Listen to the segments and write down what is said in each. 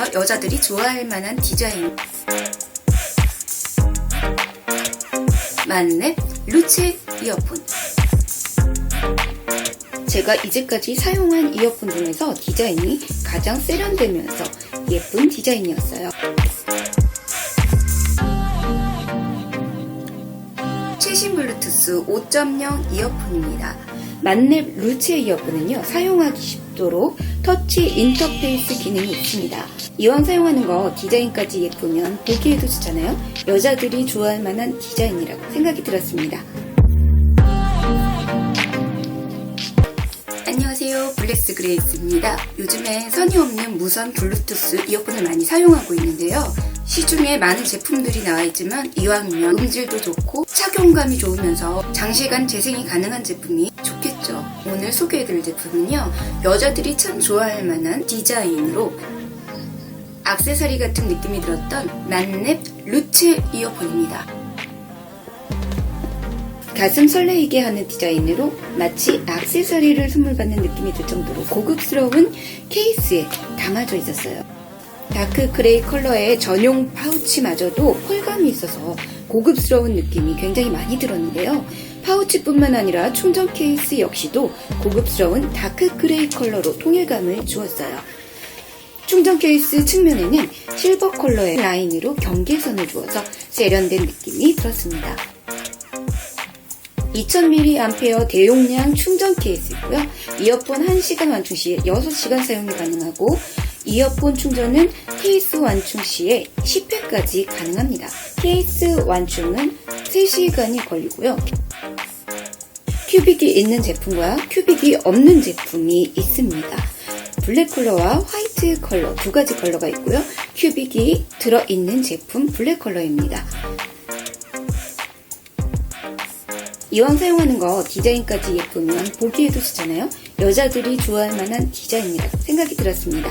편안하면서 여자들이 좋아할 만한 디자인. 만렙 루체 이어폰. 제가 이제까지 사용한 이어폰 중에서 디자인이 가장 세련되면서 예쁜 디자인이었어요. 최신 블루투스 5.0 이어폰입니다. 만렙 루체 이어폰은요, 사용하기 쉽 도록 터치 인터페이스 기능이 있습니다. 이왕 사용하는 거 디자인까지 예쁘면 보기에도 좋잖아요? 여자들이 좋아할 만한 디자인이라고 생각이 들었습니다. 안녕하세요. 블랙스 그레이스입니다. 요즘에 선이 없는 무선 블루투스 이어폰을 많이 사용하고 있는데요. 시중에 많은 제품들이 나와 있지만 이왕이면 음질도 좋고 착용감이 좋으면서 장시간 재생이 가능한 제품이. 오늘 소개해드릴 제품은요. 여자들이 참 좋아할 만한 디자인으로 악세사리 같은 느낌이 들었던 만렙 루체 이어폰입니다. 가슴 설레이게 하는 디자인으로 마치 악세사리를 선물 받는 느낌이 들 정도로 고급스러운 케이스에 담아져 있었어요. 다크 그레이 컬러의 전용 파우치마저도 펄감이 있어서 고급스러운 느낌이 굉장히 많이 들었는데요. 파우치뿐만 아니라 충전 케이스 역시도 고급스러운 다크 그레이 컬러로 통일감을 주었어요. 충전 케이스 측면에는 실버 컬러의 라인으로 경계선을 주어서 세련된 느낌이 들었습니다. 2000mAh 대용량 충전 케이스이고요. 이어폰 1시간 완충 시에 6시간 사용이 가능하고 이어폰 충전은 케이스 완충 시에 10회까지 가능합니다. 케이스 완충은 3시간이 걸리고요. 큐빅이 있는 제품과 큐빅이 없는 제품이 있습니다. 블랙 컬러와 화이트 컬러 두 가지 컬러가 있고요. 큐빅이 들어있는 제품 블랙 컬러입니다. 이왕 사용하는 거 디자인까지 예쁘면 보기에도 좋잖아요. 여자들이 좋아할 만한 디자인이라고 생각이 들었습니다.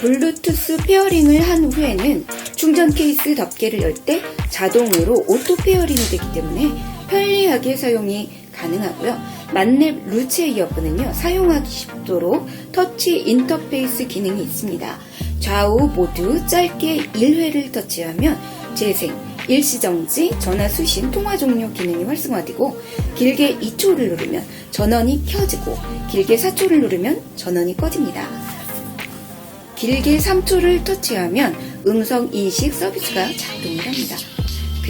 블루투스 페어링을 한 후에는 충전 케이스 덮개를 열 때 자동으로 오토 페어링이 되기 때문에 편리하게 사용이 가능하고요. 만렙 루체 이어폰은요, 사용하기 쉽도록 터치 인터페이스 기능이 있습니다. 좌우 모두 짧게 1회를 터치하면 재생, 일시정지, 전화 수신, 통화 종료 기능이 활성화되고 길게 2초를 누르면 전원이 켜지고 길게 4초를 누르면 전원이 꺼집니다. 길게 3초를 터치하면 음성 인식 서비스가 작동을 합니다.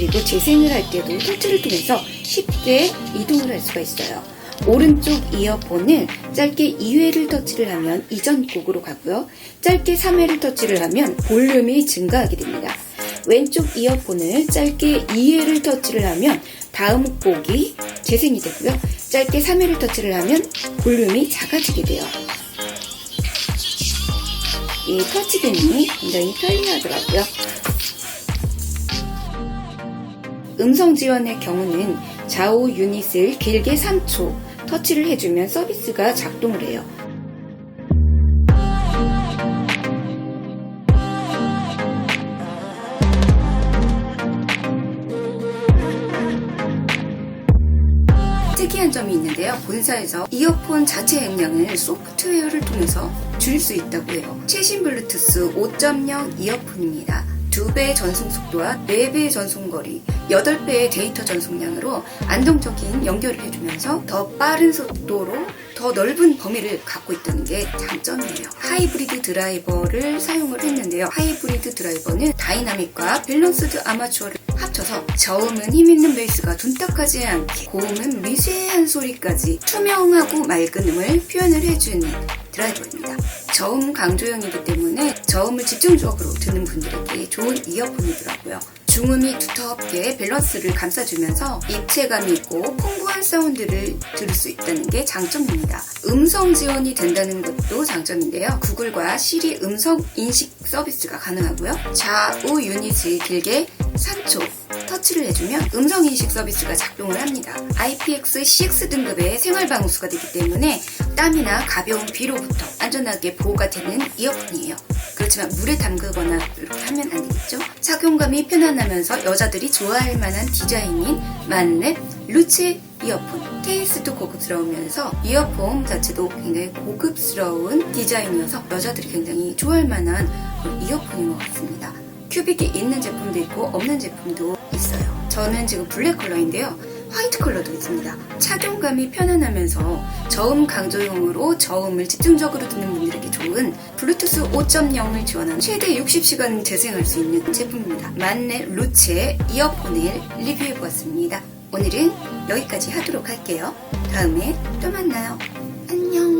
그리고 재생을 할 때도 터치를 통해서 쉽게 이동을 할 수가 있어요. 오른쪽 이어폰을 짧게 2회를 터치를 하면 이전 곡으로 가고요. 짧게 3회를 터치를 하면 볼륨이 증가하게 됩니다. 왼쪽 이어폰을 짧게 2회를 터치를 하면 다음 곡이 재생이 되고요. 짧게 3회를 터치를 하면 볼륨이 작아지게 돼요. 이 터치 기능이 굉장히 편리하더라고요. 음성 지원의 경우는 좌우 유닛을 길게 3초 터치를 해주면 서비스가 작동을 해요. 특이한 점이 있는데요. 본사에서 이어폰 자체 용량을 소프트웨어를 통해서 줄일 수 있다고 해요. 최신 블루투스 5.0 이어폰입니다. 2배의 전송 속도와 4배의 전송 거리, 8배의 데이터 전송량으로 안정적인 연결을 해주면서 더 빠른 속도로 더 넓은 범위를 갖고 있다는 게 장점이에요. 하이브리드 드라이버를 사용을 했는데요. 하이브리드 드라이버는 다이나믹과 밸런스드 아마추어를 합쳐서 저음은 힘있는 베이스가 둔탁하지 않게 고음은 미세한 소리까지 투명하고 맑은 음을 표현을 해주는 드라이버입니다. 저음 강조형이기 때문에 저음을 집중적으로 듣는 분들에게 좋은 이어폰이더라고요. 중음이 두텁게 밸런스를 감싸주면서 입체감이 있고 풍부한 사운드를 들을 수 있다는 게 장점입니다. 음성 지원이 된다는 것도 장점인데요. 구글과 시리 음성 인식 서비스가 가능하고요. 좌우 유닛을 길게 3초 터치를 해주면 음성 인식 서비스가 작동을 합니다. IPX6 등급의 생활 방수가 되기 때문에 땀이나 가벼운 비로부터 안전하게 보호가 되는 이어폰이에요. 그렇지만 물에 담그거나 이렇게 하면 안 되겠죠? 착용감이 편안하면서 여자들이 좋아할 만한 디자인인 만렙 루체 이어폰. 케이스도 고급스러우면서 이어폰 자체도 굉장히 고급스러운 디자인이어서 여자들이 굉장히 좋아할 만한 이어폰인 것 같습니다. 큐빅이 있는 제품도 있고 없는 제품도. 저는 지금 블랙 컬러인데요. 화이트 컬러도 있습니다. 착용감이 편안하면서 저음 강조용으로 저음을 집중적으로 듣는 분들에게 좋은 블루투스 5.0을 지원한 최대 60시간 재생할 수 있는 제품입니다. 만렙 루츠의 이어폰을 리뷰해보았습니다. 오늘은 여기까지 하도록 할게요. 다음에 또 만나요. 안녕.